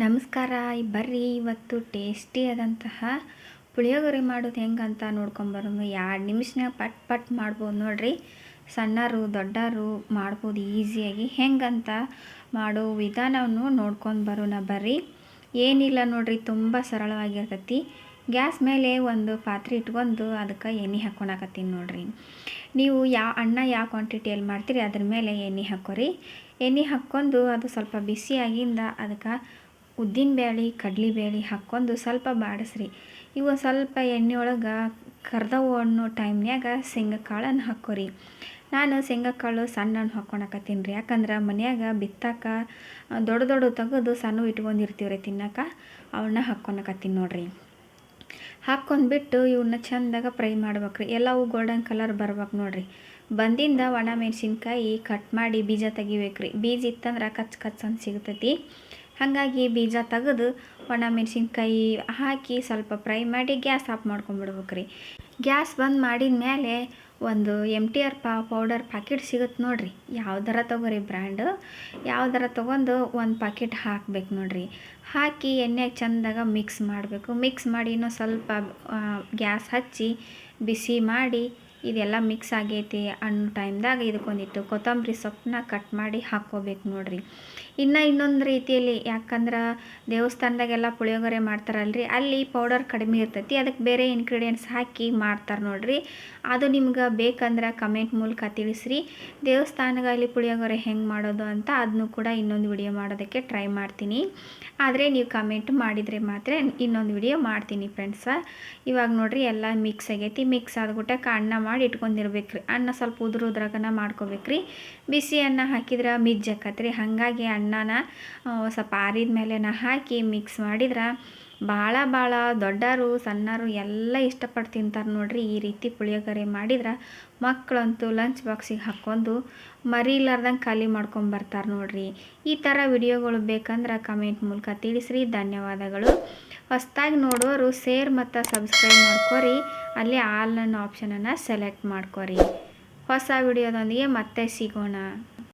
ನಮಸ್ಕಾರ ಬರ್ರಿ ಇವತ್ತು ಟೇಸ್ಟಿ ಆದಂತಹ ಪುಳಿಯೋಗರೆ ಮಾಡೋದು ಹೆಂಗೆ ಅಂತ ನೋಡ್ಕೊಂಬರೋದು ಎರಡು ನಿಮಿಷನಾಗ ಪಟ್ ಪಟ್ ಮಾಡ್ಬೋದು ನೋಡ್ರಿ. ಸಣ್ಣರು, ದೊಡ್ಡರು ಮಾಡ್ಬೋದು ಈಸಿಯಾಗಿ. ಹೆಂಗಂತ ಮಾಡೋ ವಿಧಾನವನ್ನು ನೋಡ್ಕೊಂಡು ಬರೋಣ ಬರ್ರಿ. ಏನಿಲ್ಲ ನೋಡ್ರಿ, ತುಂಬ ಸರಳವಾಗಿರ್ತೈತಿ. ಗ್ಯಾಸ್ ಮೇಲೆ ಒಂದು ಪಾತ್ರೆ ಇಟ್ಕೊಂಡು ಅದಕ್ಕೆ ಎಣ್ಣೆ ಹಾಕ್ಕೊಳಕತ್ತೀನಿ ನೋಡ್ರಿ. ನೀವು ಯಾವ ಅನ್ನ ಯಾವ ಕ್ವಾಂಟಿಟಿಯಲ್ಲಿ ಮಾಡ್ತೀರಿ, ಅದ್ರ ಮೇಲೆ ಎಣ್ಣೆ ಹಾಕೋರಿ. ಎಣ್ಣೆ ಹಾಕ್ಕೊಂಡು ಅದು ಸ್ವಲ್ಪ ಬಿಸಿ ಆಗಿಂದ ಅದಕ್ಕೆ ಉದ್ದಿನಬೇಳೆ ಕಡಲೆಬೇಳೆ ಹಾಕ್ಕೊಂಡು ಸ್ವಲ್ಪ ಬಾಡಿಸ್ರಿ. ಇವು ಸ್ವಲ್ಪ ಎಣ್ಣೆ ಒಳಗೆ ಕರ್ದವು ಅನ್ನೋ ಟೈಮ್ನ್ಯಾಗ ಶೇಂಗಾ ಕಾಳನ್ನು ಹಾಕ್ಕೊರಿ ನಾನು ಶೇಂಗಾ ಕಾಳು ಸಣ್ಣನ್ನು ಹಾಕ್ಕೊಳಕತ್ತೀನಿ ರೀ. ಯಾಕಂದ್ರೆ ಮನ್ಯಾಗ ಬಿತ್ತಾಕ ದೊಡ್ಡ ದೊಡ್ಡ ತೆಗೆದು ಸಣ್ಣ ಇಟ್ಕೊಂಡಿರ್ತೀವಿ ರೀ ತಿನ್ನಕ್ಕೆ ಅವನ್ನ ಹಾಕ್ಕೊಳಕತ್ತೀನಿ ನೋಡ್ರಿ. ಹಾಕ್ಕೊಂಡ್ಬಿಟ್ಟು ಇವನ್ನ ಚೆಂದಾಗ ಫ್ರೈ ಮಾಡ್ಬೇಕ್ರಿ. ಎಲ್ಲವೂ ಗೋಲ್ಡನ್ ಕಲರ್ ಬರ್ಬೇಕು ನೋಡ್ರಿ. ಬಂದಿಂದ ಒಣ ಮೆಣಸಿನ್ಕಾಯಿ ಕಟ್ ಮಾಡಿ ಬೀಜ ತೆಗಿಬೇಕ್ರಿ. ಬೀಜ ಇತ್ತಂದ್ರೆ ಕಚ್ ಕಚ್ ಅಂತ ಸಿಗ್ತೈತಿ. ಹಾಗಾಗಿ ಬೀಜ ತೆಗೆದು ಒಣ ಮೆಣಸಿನ್ಕಾಯಿ ಹಾಕಿ ಸ್ವಲ್ಪ ಫ್ರೈ ಮಾಡಿ ಗ್ಯಾಸ್ ಆಫ್ ಮಾಡ್ಕೊಂಬಿಡ್ಬೇಕು ರೀ ಗ್ಯಾಸ್ ಬಂದ್ ಮಾಡಿದ ಮೇಲೆ ಒಂದು ಎಂ ಟಿ ಆರ್ ಪಾ ಪೌಡರ್ ಪ್ಯಾಕೆಟ್ ಸಿಗುತ್ತೆ ನೋಡಿರಿ. ಯಾವ್ದಾರ ತೊಗೋರಿ ಬ್ರ್ಯಾಂಡು ಯಾವ್ದಾರ ತೊಗೊಂಡು ಒಂದು ಪ್ಯಾಕೆಟ್ ಹಾಕ್ಬೇಕು ನೋಡಿರಿ. ಹಾಕಿ ಎಣ್ಣೆಗೆ ಚೆಂದಾಗ ಮಿಕ್ಸ್ ಮಾಡಬೇಕು. ಮಿಕ್ಸ್ ಮಾಡಿ ಇನ್ನೂ ಸ್ವಲ್ಪ ಗ್ಯಾಸ್ ಹಚ್ಚಿ ಬಿಸಿ ಮಾಡಿ ಇದೆಲ್ಲ ಮಿಕ್ಸ್ ಆಗೈತಿ ಅನ್ನೋ ಟೈಮ್ದಾಗ ಇದಕ್ಕೊಂದಿತ್ತು ಕೊತ್ತಂಬರಿ ಸೊಪ್ಪನ್ನ ಕಟ್ ಮಾಡಿ ಹಾಕ್ಕೋಬೇಕು ನೋಡಿರಿ. ಇನ್ನು ಇನ್ನೊಂದು ರೀತಿಯಲ್ಲಿ ಯಾಕಂದ್ರೆ ದೇವಸ್ಥಾನದಾಗೆಲ್ಲ ಪುಳಿಯೋಗರೆ ಮಾಡ್ತಾರಲ್ರಿ, ಅಲ್ಲಿ ಪೌಡರ್ ಕಡಿಮೆ ಇರ್ತೈತಿ ಅದಕ್ಕೆ ಬೇರೆ ಇನ್ಗ್ರೀಡಿಯೆಂಟ್ಸ್ ಹಾಕಿ ಮಾಡ್ತಾರೆ ನೋಡಿರಿ. ಅದು ನಿಮ್ಗೆ ಬೇಕಂದ್ರೆ ಕಮೆಂಟ್ ಮೂಲಕ ತಿಳಿಸ್ರಿ. ದೇವಸ್ಥಾನಗಳಲ್ಲಿ ಪುಳಿಯೋಗರೆ ಹೆಂಗೆ ಮಾಡೋದು ಅಂತ ಅದನ್ನು ಕೂಡ ಇನ್ನೊಂದು ವಿಡಿಯೋ ಮಾಡೋದಕ್ಕೆ ಟ್ರೈ ಮಾಡ್ತೀನಿ. ಆದರೆ ನೀವು ಕಮೆಂಟ್ ಮಾಡಿದರೆ ಮಾತ್ರ ಇನ್ನೊಂದು ವಿಡಿಯೋ ಮಾಡ್ತೀನಿ ಫ್ರೆಂಡ್ಸ ಇವಾಗ ನೋಡಿರಿ ಎಲ್ಲ ಮಿಕ್ಸ್ ಆಗೈತಿ ಮಿಕ್ಸ್ ಆದ್ಬಿಟ್ಟಕ್ಕೆ ಅನ್ನ ಮಾಡಿ ಇಟ್ಕೊಂಡಿರ್ಬೇಕು ರೀ ಅನ್ನ ಸ್ವಲ್ಪ ಉದುರುದ್ರಾಗನ ಮಾಡ್ಕೋಬೇಕ್ರಿ. ಬಿಸಿ ಅನ್ನ ಹಾಕಿದ್ರೆ ಮಿಜ್ಜಾಕತ್ರಿ. ಹಾಗಾಗಿ ಅನ್ನನ ಸ್ವಲ್ಪ ಆರಿದ ಮೇಲೆ ಹಾಕಿ ಮಿಕ್ಸ್ ಮಾಡಿದ್ರೆ ಭಾಳ ಭಾಳ ದೊಡ್ಡರು, ಸಣ್ಣರು ಎಲ್ಲ ಇಷ್ಟಪಟ್ಟು ತಿಂತಾರೆ ನೋಡ್ರಿ. ಈ ರೀತಿ ಪುಳಿಯೋಗರೆ ಮಾಡಿದ್ರೆ ಮಕ್ಕಳಂತೂ ಲಂಚ್ ಬಾಕ್ಸಿಗೆ ಹಾಕ್ಕೊಂಡು ಮರಿಲಾರ್ದಂಗೆ ಖಾಲಿ ಮಾಡ್ಕೊಂಬರ್ತಾರೆ ನೋಡ್ರಿ. ಈ ಥರ ವಿಡಿಯೋಗಳು ಬೇಕಂದ್ರೆ ಕಮೆಂಟ್ ಮೂಲಕ ತಿಳಿಸ್ರಿ. ಧನ್ಯವಾದಗಳು. ಹೊಸ್ದಾಗಿ ನೋಡೋರು ಶೇರ್ ಮತ್ತು ಸಬ್ಸ್ಕ್ರೈಬ್ ಮಾಡ್ಕೊರಿ. ಅಲ್ಲಿ ಆಲ್ ಅನ್ನೋ ಆಪ್ಷನನ್ನು ಸೆಲೆಕ್ಟ್ ಮಾಡ್ಕೊರಿ. ಹೊಸ ವಿಡಿಯೋದೊಂದಿಗೆ ಮತ್ತೆ ಸಿಗೋಣ.